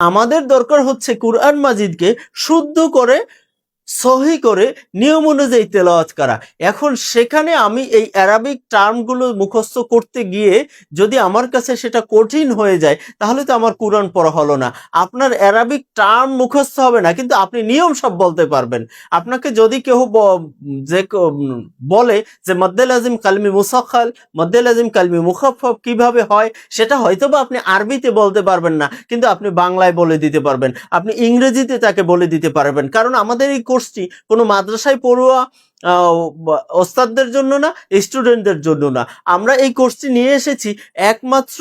আমাদের দরকার হচ্ছে কুরআন মাজিদকে শুদ্ধ করে সহি করে নিয়ম অনুযায়ী তেলাওয়াত করা। এখন সেখানে আমি এই অ্যারাবিক টার্মগুলো মুখস্থ করতে গিয়ে যদি আমার কাছে সেটা কঠিন হয়ে যায়, তাহলে তো আমার কোরআন পড়া হলো না। আপনার অ্যারাবিক টার্ম মুখস্থ হবে না, কিন্তু আপনি নিয়ম সব বলতে পারবেন। আপনাকে যদি কেউ যে বলে যে, মদ্দেল আজিম কালমি মুসাখাল মদ্দেল আজিম কালমি মুখাফফ কীভাবে হয়? সেটা হয়তো বা আপনি আরবিতে বলতে পারবেন না, কিন্তু আপনি বাংলায় বলে দিতে পারবেন। আপনি ইংরেজিতে তাকে বলে দিতে পারবেন। কারণ আমাদের এই কোর্সটি কোনো মাদ্রাসায় পড়ুয়া ওস্তাদদের জন্য না, স্টুডেন্টদের জন্য না। আমরা এই কোর্সটি নিয়ে এসেছি একমাত্র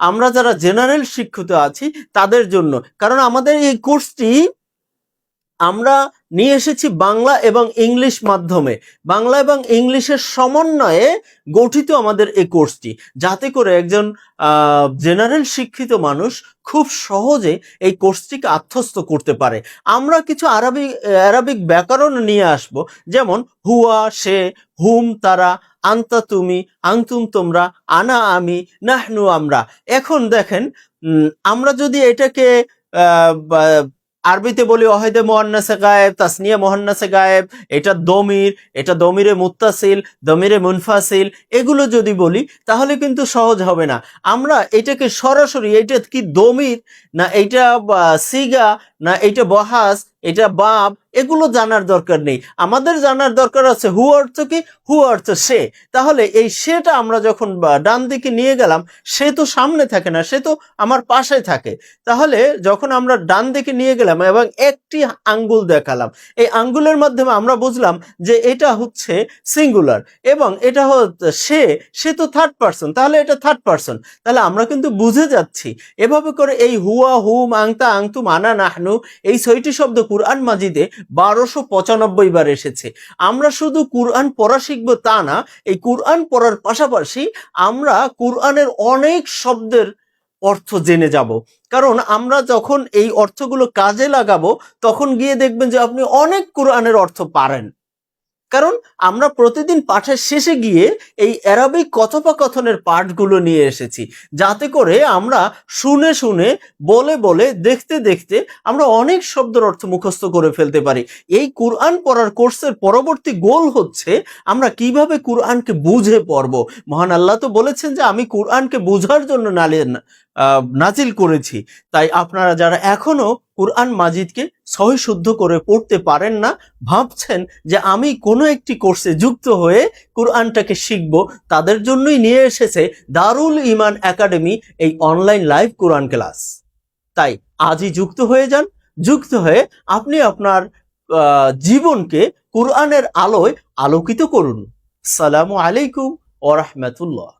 আমরা যারা জেনারেল শিক্ষিত আছি, তাদের জন্য। কারণ আমাদের এই কোর্সটি আমরা নিয়ে এসেছি বাংলা এবং ইংলিশ মাধ্যমে। বাংলা এবং ইংলিশের সমন্বয়ে গঠিত আমাদের এই কোর্সটি। যাতে করে একজন জেনারেল শিক্ষিত মানুষ খুব সহজে এই কোর্সটিকে আত্মস্থ করতে পারে। আমরা কিছু আরবি, আরবিক ব্যাকরণ নিয়ে আসব। যেমন, হুয়া, সে, হুম, তারা, আন্তা, তুমি আংতুম তোমরা, আনা, আমি, নাহনু, আমরা। এখন দেখেন আমরা যদি এটাকে আরবিতে বলি অহেদে মোহান্নাসে গায়েব, তাসনিয়া মোহান্নাসে গায়েব, এটা দমির, এটা দমিরে মুত্তাসিল, দমিরে মুনফাসিল, এগুলো যদি বলি তাহলে কিন্তু সহজ হবে না। আমরা এটাকে সরাসরি, এটা কি দমির? না এটা সিগা, না এটা বহাস, এটা বাব এগুলো জানার দরকার নেই। আমাদের জানার দরকার আছে হু অর্থ কি? হু অর্থ সে। তাহলে এই সেটা আমরা যখন ডান দিকে নিয়ে গেলাম, সে তো সামনে থাকে না, সে তো আমার পাশে থাকে। তাহলে যখন আমরা ডান দিকে নিয়ে গেলাম এবং একটি আঙ্গুল দেখালাম, এই আঙ্গুলের মাধ্যমে আমরা বুঝলাম যে এটা হচ্ছে সিঙ্গুলার এবং এটা সে সে তো থার্ড পার্সন তাহলে এটা থার্ড পার্সন তাহলে আমরা কিন্তু বুঝে যাচ্ছি, এভাবে করে এই হুয়া, হুম, আংতা, আংতু, মানা, নাহনু, এই ছয়টি শব্দ কুরআন মাজিদে বারোশো পঁচানব্বই বার এসেছে। আমরা শুধু কুরআন পড়া শিখব তা না, এই কুরআন পড়ার পাশাপাশি আমরা কুরআনের অনেক শব্দের অর্থ জেনে যাব। কারণ আমরা যখন এই অর্থগুলো কাজে লাগাবো, তখন গিয়ে দেখবেন যে আপনি অনেক কোরআনের অর্থ পারেন। কারণ আমরা প্রতিদিন পাঠের শেষে গিয়ে এই অ্যারাবিক কথোপকথনের পাঠগুলো নিয়ে এসেছি। যাতে করে আমরা শুনে শুনে, বলে বলে, দেখতে দেখতে আমরা অনেক শব্দের অর্থ মুখস্থ করে ফেলতে পারি। এই কুরআন পড়ার কোর্সের পরবর্তী গোল হচ্ছে আমরা কীভাবে কুরআনকে বুঝে পড়ব। মহান আল্লাহ তো বলেছেন যে, আমি কুরআনকে বুঝার জন্য নালে নাজিল করেছি। তাই আপনারা যারা এখনও কুরআন মাজিদকে সহি শুদ্ধ করে পড়তে পারেন না, ভাবছেন যে আমি কোনো একটি কোর্সে যুক্ত হয়ে কুরআনটাকে শিখব, তাদের জন্যই নিয়ে এসেছে দারুল ইমান একাডেমি এই অনলাইন লাইভ কোরআন ক্লাস। তাই আজই যুক্ত হয়ে যান। যুক্ত হয়ে আপনি আপনার জীবনকে কুরআনের আলোয় আলোকিত করুন। সালামু আলাইকুম ওরহমতুল্লাহ